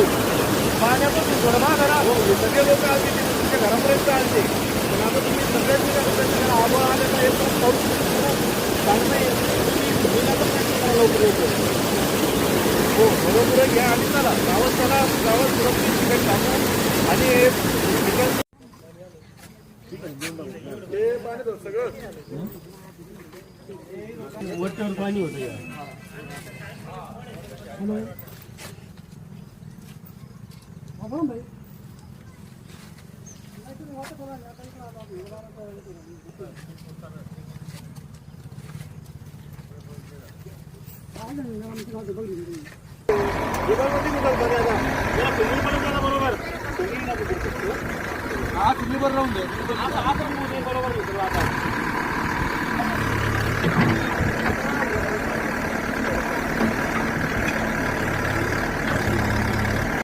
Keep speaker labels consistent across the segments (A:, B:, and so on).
A: आलो पाण्यापासून थोडं मागं राहा सगळे लोक आले ते तुमच्या घरापर्यंत आले पण आता तुम्ही सगळ्यांनी काय करता आबा आले का एकदम पाऊस चांगलं आहे तुम्ही भूमीला पण नाही तुम्हाला लवकर येतो हो बरोबर घ्या आणि चला गावात चला गावात सुरक्षित ठिकाणी टाकू आणि हे पाणी सगळं वरच्यावर पाणी होतं. या दुधामध्ये निघाल बघा आता. जरा तुम्ही पण जरा बरोबर. हा तुम्ही बरं राहून आता आपण बरोबर घेतो आता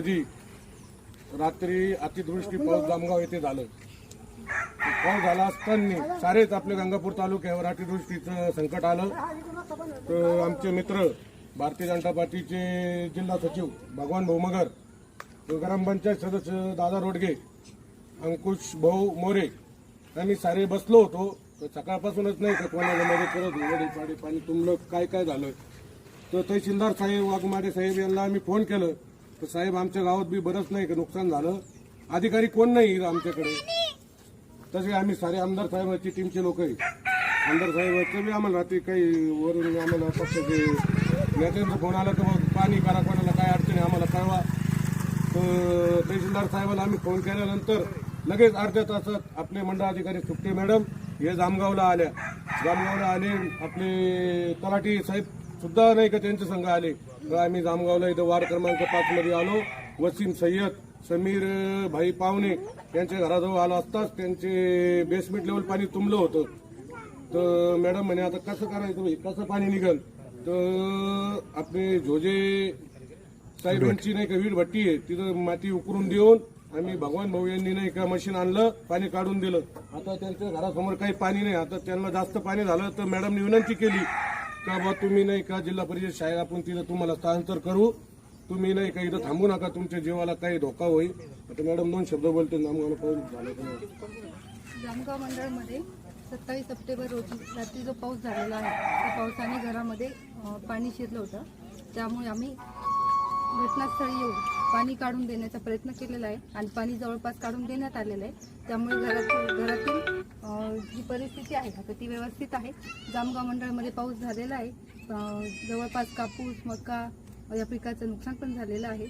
B: जी रात्री अतिदृष्टी पाऊस जामगाव येथे झालं. पाऊस झाला असताना सारेच आपले गंगापूर तालुक्यावर अतिदृष्टीचं संकट आलं. तर आमचे मित्र भारतीय जनता पार्टीचे जिल्हा सचिव भगवान भाऊ ग्रामपंचायत सदस्य दादा रोडगे अंकुश भाऊ मोरे आम्ही सारे बसलो होतो. तर सकाळपासूनच नाही का कोणाला मध्ये करत? वडील पाणी तुमलं काय काय झालं? तर तहसीलदार साहेब वाघमारे साहेब यांना आम्ही फोन केलं. तर साहेब आमच्या गावात बी बरंच नाही का नुकसान झालं? अधिकारी कोण नाही आमच्याकडे? तसे आम्ही सारे आमदार साहेबांची टीमचे लोक आहे. आमदार साहेबांचं बी आम्हाला रात्री काही वरून आम्हाला पक्षाचे नेत्यांचा फोन आला तर मग पाणी करा कोणाला काय अडचण आहे आम्हाला कळवा. तर तहसीलदार साहेबाला आम्ही फोन केल्यानंतर लगेच अर्ध्या तासात आपले मंडळ अधिकारी सुट्टे मॅडम हे जामगावला आल्या. जामगावला आले आपले तलाठी साहेब सुद्धा नाही का त्यांचे संघ आले. तर आम्ही जामगावला इथं वार्ड क्रमांक पाच मध्ये आलो. वसीम सय्यद समीर भाई पावणे यांच्या घराजवळ आलो असताच त्यांचे बेसमेंट लेवल पाणी तुंबलं होतं. तर मॅडम म्हणे आता कसं करायचं कसं पाणी निघल? तर आपले झोजे साहेबांची नाही का वीट भट्टी आहे तिथं माती उकरून देऊन आम्ही भगवान भाऊ यांनी नाही का मशीन आणलं पाणी काढून दिलं. आता त्यांच्या घरासमोर काही पाणी नाही. आता त्यांना जास्त पाणी झालं तर मॅडमनी विनंती केली का बा तुम्ही नाही का जिल्हा परिषद शाळेत आपण तिथं तुम्हाला स्थानांतर करू? तुम्ही नाही का इथं थांबू नका तुमच्या जीवाला काही धोका होईल. आता मॅडम दोन शब्द बोलते नामगावला पाऊस झालं
C: जामगाव मंडळामध्ये सत्तावीस सप्टेंबर रोजी रात्री जो पाऊस झालेला आहे त्या पावसाने घरामध्ये अ, पाणी शिरलं होतं. त्यामुळे आम्ही घटनास्थळी येऊन पाणी काढून देण्याचा प्रयत्न केलेला आहे आणि पाणी जवळपास काढून देण्यात आलेलं आहे. त्यामुळे घरातील घरातील जी परिस्थिती आहे आता ती व्यवस्थित आहे. जामगाव मंडळामध्ये पाऊस झालेला आहे. जवळपास कापूस मका या पिकाचं नुकसान पण झालेलं आहे.